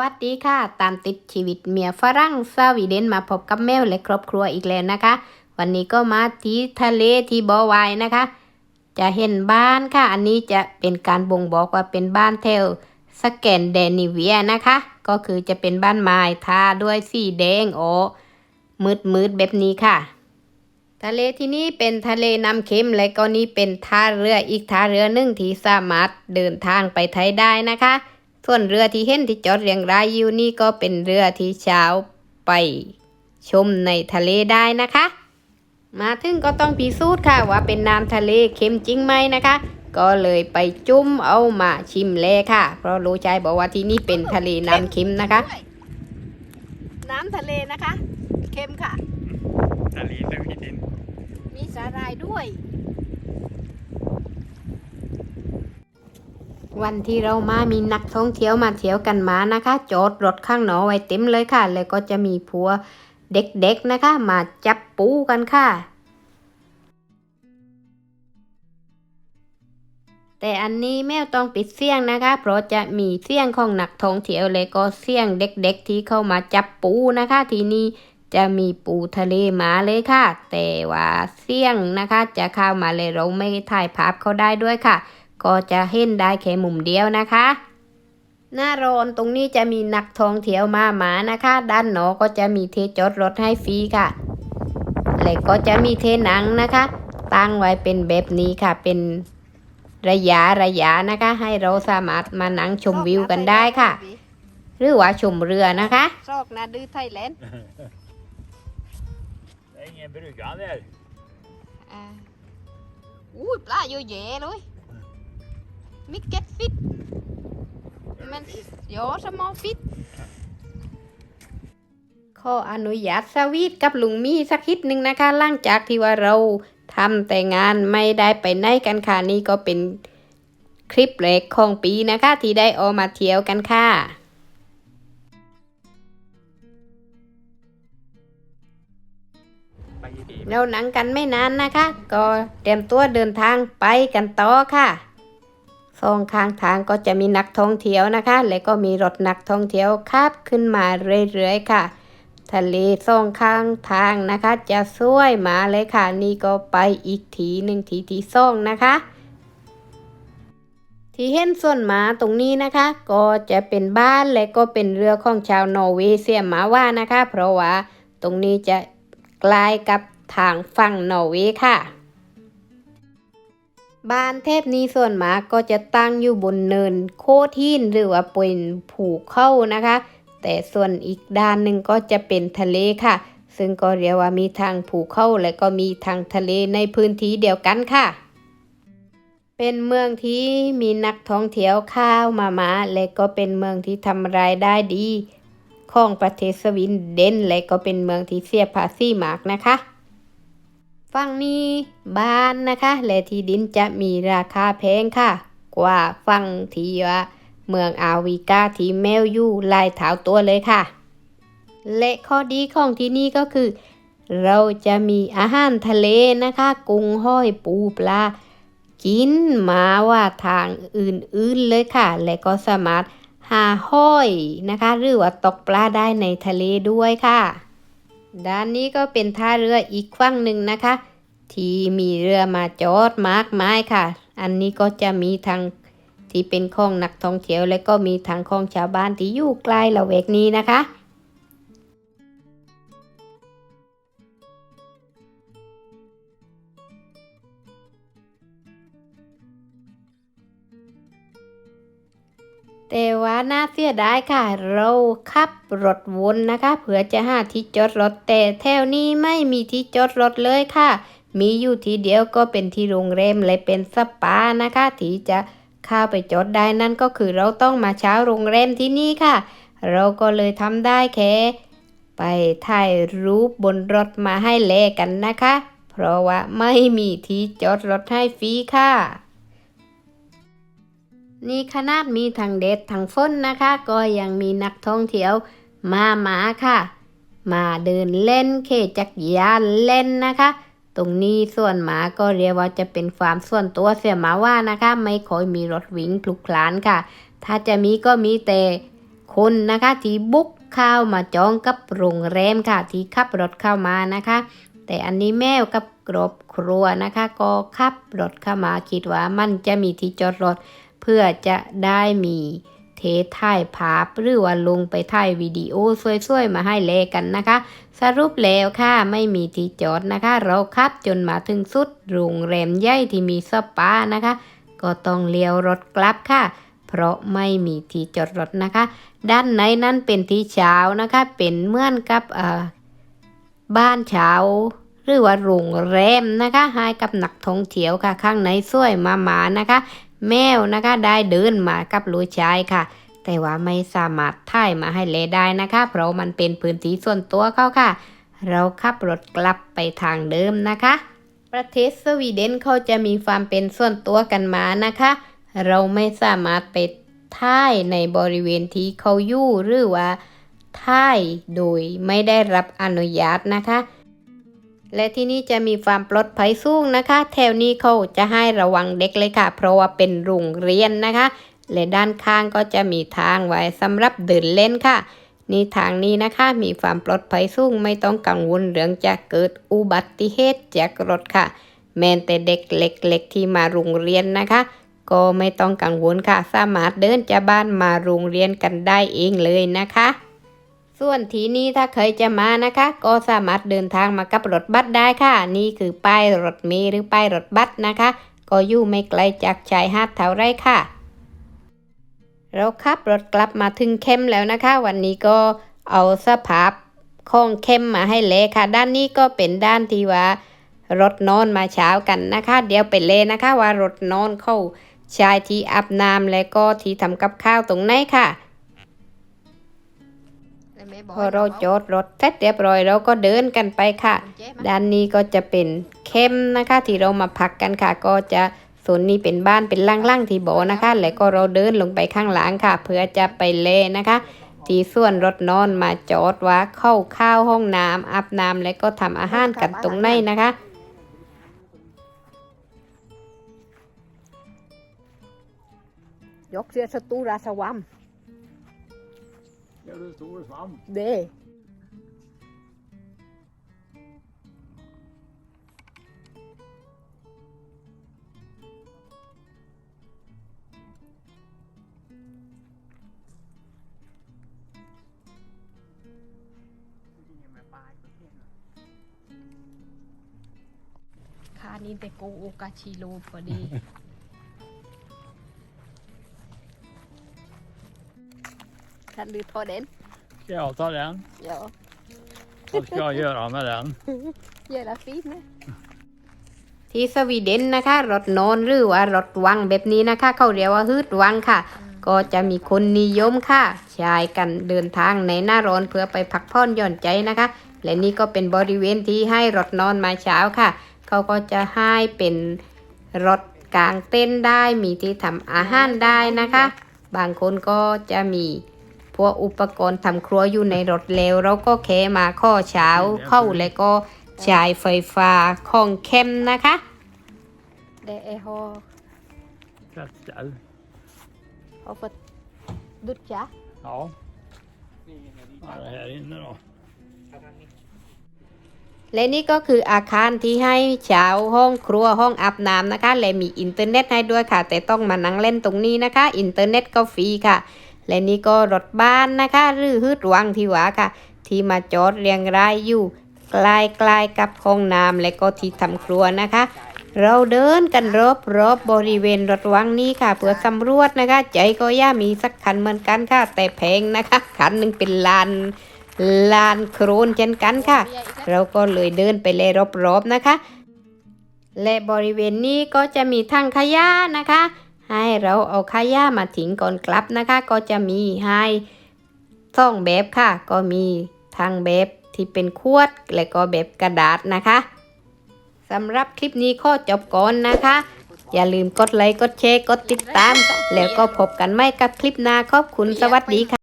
วัสดีค่ะ ตามติดชีวิตเมียฝรั่งสวีเดนมาพบกับแมวและครอบครัวอีกแล้วนะคะ วันนี้ก็มาที่ทะเลที่บอไวายนะคะ จะเห็นบ้านค่ะ อันนี้จะเป็นการบ่งบอกว่าเป็นบ้านแถวสแกนเดนิเวียนะคะ ก็คือจะเป็นบ้านไม้ทาด้วยสีแดงโอมืดมืดๆแบบนี้ค่ะ ทะเลที่นี่เป็นทะเลน้ำเค็มและก็นี่เป็นท่าเรืออีกท่าเรือหนึ่งที่สามารถเดินทางไปไทยได้นะคะ ส่วนเรือที่เห็นที่จอดเรียงรายอยู่นี่ก็เป็นเรือที่เช้าไปชมในทะเลได้นะคะ มาถึงก็ต้องพิสูจน์ค่ะว่าเป็นน้ำทะเลเค็มจริงไหมนะคะ ก็เลยไปจุ่มเอามาชิมแลค่ะ เพราะรู้ใจบอกว่าที่นี่เป็นทะเลน้ำเค็มนะคะ น้ำทะเลนะคะ เค็มค่ะ ทะเลสวีเดนมีสาหร่ายด้วย วันที่เรามามีนักท่องเที่ยวมาเที่ยวกันมานะคะจอดรถข้างหนอไว้เต็มเลยค่ะ แล้วก็จะมีผัวเด็กๆนะคะ มาจับปูกันค่ะ แต่อันนี้แมวต้องปิดเสียงนะคะ เพราะจะมีเสียงของนักท่องเที่ยวและก็เสียงเด็กๆที่เข้ามาจับปูนะคะ ทีนี้จะมีปูทะเลมาเลยค่ะ แต่ว่าเสี่ยงนะคะ จะเข้ามาเลยเราไม่ถ่ายภาพเขาได้ด้วยค่ะ ก็จะเห็นได้แค่มุมเดียวนะคะ หน้าร้อนตรงนี้จะมีนักท่องเที่ยวมาหมานะคะ ด้านหนอก็จะมีเทจอดรถให้ฟรีค่ะและก็จะมีเทหนังนะคะ ตั้งไว้เป็นแบบนี้ค่ะเป็นระยะระยะนะคะ ให้เราสามารถมานั่งชมวิวกันได้ค่ะ หรือว่าชมเรือนะคะซอกนาดื้อไทยแลนด์ Det är ingen brygga där. อ่าอุ้ยปลา เยอะแยะเลยมิกเก็ตฟิตมันยอสมอฟิตขออนุญาตสวีทกับลุงมี่สักคิดหนึ่งนะคะหลังจากที่ว่าเราทำแต่งานไม่ได้ไปไหนกันค่ะนี่ก็เป็นคลิปแรกของปีนะคะ ที่ได้ออกมาเที่ยวกันค่ะเราหนังกันไม่นานนะคะ ก็เตรียมตัวเดินทางไปกันต่อค่ะ สองข้างทางก็จะมีนักท่องเที่ยวนะคะ และก็มีรถนักท่องเที่ยวขับขึ้นมาเรื่อยๆค่ะทะเลสองข้างทางนะคะ จะสวยมาเลยค่ะ นี่ก็ไปอีกทีหนึ่งทีที่สองนะคะ ที่เห็นส่วนหมาตรงนี้นะคะ ก็จะเป็นบ้านและก็เป็นเรือของชาวนอร์เวย์เสียหมาว่านะคะ เพราะว่าตรงนี้จะใกล้กับทางฝั่งนอร์เวย์ค่ะ บ้านเทพนี้ส่วนหมากก็จะตั้งอยู่บนเนินโคทินหรือว่าเป็นผูเข้านะคะ แต่ส่วนอีกด้านหนึ่งก็จะเป็นทะเลค่ะ ซึ่งก็เรียกว่ามีทางผูเข้าและก็มีทางทะเลในพื้นที่เดียวกันค่ะ เป็นเมืองที่มีนักท่องเที่ยวเข้าวมามาและก็เป็นเมืองที่ทำรายได้ดี ของประเทศสวีเดนและก็เป็นเมืองที่เสียภาษีมากนะคะ ฝั่งนี้บ้านนะคะ และที่ดินจะมีราคาแพงค่ะ กว่าฝั่งที่ว่าเมืองอาวิกาที่แมวอยู่ลายเท่าตัวเลยค่ะ และข้อดีของที่นี่ก็คือ เราจะมีอาหารทะเลนะคะ กุ้งห้อยปูปลา กินมาว่าทางอื่นๆเลยค่ะ และก็สามารถหาห้อยนะคะ หรือว่าตกปลาได้ในทะเลด้วยค่ะ ด้านนี้ก็เป็นท่าเรืออีกฝั่งหนึ่งนะคะ ที่มีเรือมาจอดมากมายค่ะ อันนี้ก็จะมีทางที่เป็นของนักท่องเที่ยวและก็มีทางของชาวบ้านที่อยู่ใกล้ละเวกนี้นะคะ แต่ว่าน่าเสียดายค่ะ เราขับรถวนนะคะ เผื่อจะหาที่จอดรถแต่แถวนี้ไม่มีที่จอดรถเลยค่ะ มีอยู่ที่เดียวก็เป็นที่โรงแรมและเป็นสปานะคะที่จะเข้าไปจอดได้นั่นก็คือเราต้องมาเช้าโรงแรมที่นี่ค่ะ เราก็เลยทำได้แค่ไปถ่ายรูปบนรถมาให้แลกันนะคะ เพราะว่าไม่มีที่จอดรถให้ฟรีค่ะ นี่ขนาดมีทั้งเด็ดทั้งฝนนะคะ ก็ยังมีนักท่องเที่ยวมาหมาค่ะ มาเดินเล่นเคจักรยานเล่นนะคะ ตรงนี้ส่วนหมาก็เรียกว่าจะเป็นฟาร์มส่วนตัวเสียหมาว่านะคะ ไม่ค่อยมีรถวิ่งพลุกพล่านค่ะ ถ้าจะมีก็มีแต่คนนะคะที่บุกเข้ามาจองกับโรงแรมค่ะ ที่ขับรถเข้ามานะคะ แต่อันนี้แมวกับครบครัวนะคะ ก็ขับรถเข้ามาคิดว่ามันจะมีที่จอดรถ เพื่อจะได้มีเทถ่ายภาพหรือว่าลงไปถ่ายวิดีโอสวยๆ มาให้เลกันนะคะ สรุปแล้วค่ะไม่มีที่จอดนะคะ เราขับจนมาถึงสุดโรงแรมใหญ่ที่มีสปานะคะ ก็ต้องเลี้ยวรถกลับค่ะเพราะไม่มีที่จอดรถนะคะ ด้านในนั้นเป็นที่เช้านะคะ เป็นเหมือนกับบ้านเช้า หรือว่าโรงแรมนะคะให้กับนักท่องเที่ยวค่ะ ข้างในสวยมาหมานะคะ แมวนะคะได้เดินมากับลูกชายค่ะ แต่ว่าไม่สามารถถ่ายมาให้เลได้นะคะ เพราะมันเป็นพื้นที่ส่วนตัวเขาค่ะ เราขับรถกลับไปทางเดิมนะคะ ประเทศสวีเดนเขาจะมีความเป็นส่วนตัวกันมานะคะ เราไม่สามารถไปถ่ายในบริเวณที่เขาอยู่หรือว่าถ่ายโดยไม่ได้รับอนุญาตนะคะ และที่นี่จะมีความปลอดภัยสูงนะคะ แถวนี้เขาจะให้ระวังเด็กเลยค่ะ เพราะว่าเป็นโรงเรียนนะคะ และด้านข้างก็จะมีทางไว้สำหรับเดินเล่นค่ะ นี่ทางนี้นะคะ มีความปลอดภัยสูงไม่ต้องกังวลเรื่องจะเกิดอุบัติเหตุจากรถค่ะ แม้แต่เด็กเล็ก ๆ ที่มาโรงเรียนนะคะ ก็ไม่ต้องกังวลค่ะ สามารถเดินจากบ้านมาโรงเรียนกันได้เองเลยนะคะ ส่วนที่นี้ถ้าเคยจะมานะคะ ก็สามารถเดินทางมากับรถบัสได้ค่ะ นี่คือป้ายรถเมล์หรือป้ายรถบัสนะคะ ก็อยู่ไม่ไกลจากชายหาดเท่าไรค่ะ เราขับรถกลับมาถึงเข้มแล้วนะคะ วันนี้ก็เอาสภาพของเข้มมาให้เลค่ะ ด้านนี้ก็เป็นด้านที่ว่ารถนอนมาเช้ากันนะคะ เดี๋ยวไปเลนะคะว่ารถนอนเข้าชายที่อาบน้ำและก็ที่ทำกับข้าวตรงไหนค่ะ พอเราจอดรถเสร็จเรียบร้อยเราก็เดินกันไปค่ะกุญแจมาด้านนี้ก็จะเป็นเข้มนะคะ ที่เรามาพักกันค่ะ ก็จะส่วนนี้เป็นบ้านเป็นล่างๆที่บ่อนะคะ แล้วก็เราเดินลงไปข้างหลังค่ะ เพื่อจะไปเลนะคะที่ส่วนรถนอนมาจอดว่าเข้าข้าวห้องน้ำอาบน้ำและก็ทำอาหารกันตรงในนะคะยกเสียสตูราสวัม Ja, det står fram. เด้คานิเตโกโอกาชิโรพอดีท่านลือทอเด่น Ska jag ta den? เดี๋ยว Vad ska jag göra med den? เยอะละฟีดนะที่สวีเดนนะคะรถนอนหรือว่ารถวังแบบนี้นะคะ เขาเรียกว่าฮืดวังค่ะ ก็จะมีคนนิยมค่ะชายกันเดินทางในหน้าร้อนเพื่อไปพักผ่อนหย่อนใจนะคะ และนี่ก็เป็นบริเวณที่ให้รถนอนมาเช้าค่ะ เขาก็จะให้เป็นรถกลางเต้นท์ได้มีที่ทำอาหารได้นะคะ บางคนก็จะมี พวกอุปกรณ์ทำครัวอยู่ในรถแล้วเราก็แค่มาข้อเช้าเข้าแล้วก็ใช้ไฟฟ้าของเข้มนะคะเดเอโฮ Kvällsställ. โอฟดุดจ้ะ Ja. Vad är det här inne då? และนี่ก็คืออาคารที่ให้เช้าห้องครัวห้องอาบน้ำนะคะ และมีอินเทอร์เน็ตให้ด้วยค่ะ แต่ต้องมานั่งเล่นตรงนี้นะคะ อินเทอร์เน็ตก็ฟรีค่ะ และนี่ก็รถบ้านนะคะหรือฮืดวังที่หวาค่ะ ที่มาจอดเรียงรายอยู่ใกล้ๆกับห้องน้ำและก็ที่ทำครัวนะคะ เราเดินกันรอบรอบบริเวณรถวังนี้ค่ะเพื่อสำรวจนะคะ ใจก็ย่ามีสักคันเหมือนกันค่ะ แต่แพงนะคะคันหนึ่งเป็นลานลานโครนเช่นกันค่ะ เราก็เลยเดินไปเลยรอบๆนะคะ และบริเวณนี้ก็จะมีทางขยะนะคะ ให้เราเอาขยะมาทิ้งก่อนกลับนะคะ ก็จะมีให้สองแบบค่ะ ก็มีทางแบบที่เป็นขวดและก็แบบกระดาษนะคะสำหรับคลิปนี้ข้อจบก่อนนะคะ อย่าลืมกดไลค์กดแชร์กดติดตาม แล้วก็พบกันใหม่กับคลิปหน้าขอบคุณสวัสดีค่ะ